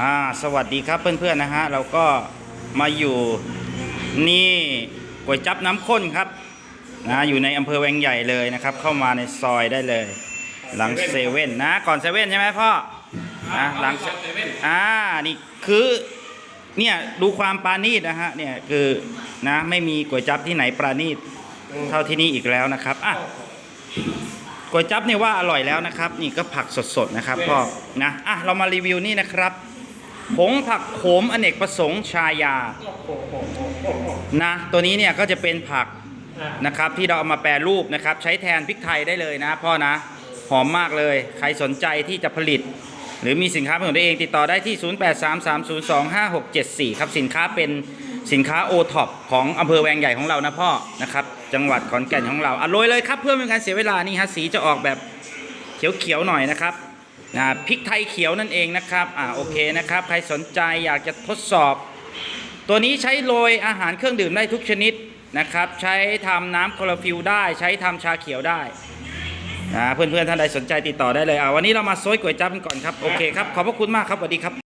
อ่าสวัสดีครับเพื่อนๆนะฮะเราก็มาอยู่นี่ก๋วยจับน้ำข้นครับนะอยู่ในอำเภอแวงใหญ่เลยนะครับ เข้ามาในซอยได้เลย หลังเซเว่นนะ ก่อนเซเว่นใช่ไหมพ่อนะหลังเซเว่นอ่านี่คือเนี่ยดูความปราณีตนะฮะเนี่ยคือนะไม่มีก๋วยจับที่ไหนปราณีตเท่าที่นี่อีกแล้วนะครับอะก๋วยจั๊บเนี่ยว่าอร่อยแล้วนะครับ นี่ก็ผักสดๆนะครับพ่อนะอะเรามารีวิวนี่นะครับ ผงผักโขมอเนกประสงค์ชายา นะ ตัวนี้เนี่ยก็จะเป็นผักนะครับที่เราเอามาแปรรูปนะครับ ใช้แทนพริกไทยได้เลยนะพ่อนะ หอมมากเลย ใครสนใจที่จะผลิต หรือมีสินค้าเป็นของตัวเองติดต่อได้ที่ 0833025674 ครับ สินค้าเป็นสินค้าโอท็อปของอำเภอแวงใหญ่ของเรานะพ่อนะครับ จังหวัดขอนแก่นของเราอะโรยเลยครับเพื่อไม่เป็นการเสียเวลานี่ฮะสีจะออกแบบเขียวๆหน่อยนะครับ นะพริกไทยเขียวนั่นเองนะครับอ่าโอเคนะครับ ใครสนใจอยากจะทดสอบ ตัวนี้ใช้โรยอาหารเครื่องดื่มได้ทุกชนิดนะครับ ใช้ทำน้ำคลอโรฟิลได้ ใช้ทำชาเขียวได้นะเพื่อนๆท่านใดสนใจติดต่อได้เลยอ่าวันนี้เรามาโซยก๋วยจั๊บกันก่อนครับ โอเคครับ ขอบพระคุณมากครับสวัสดีครับ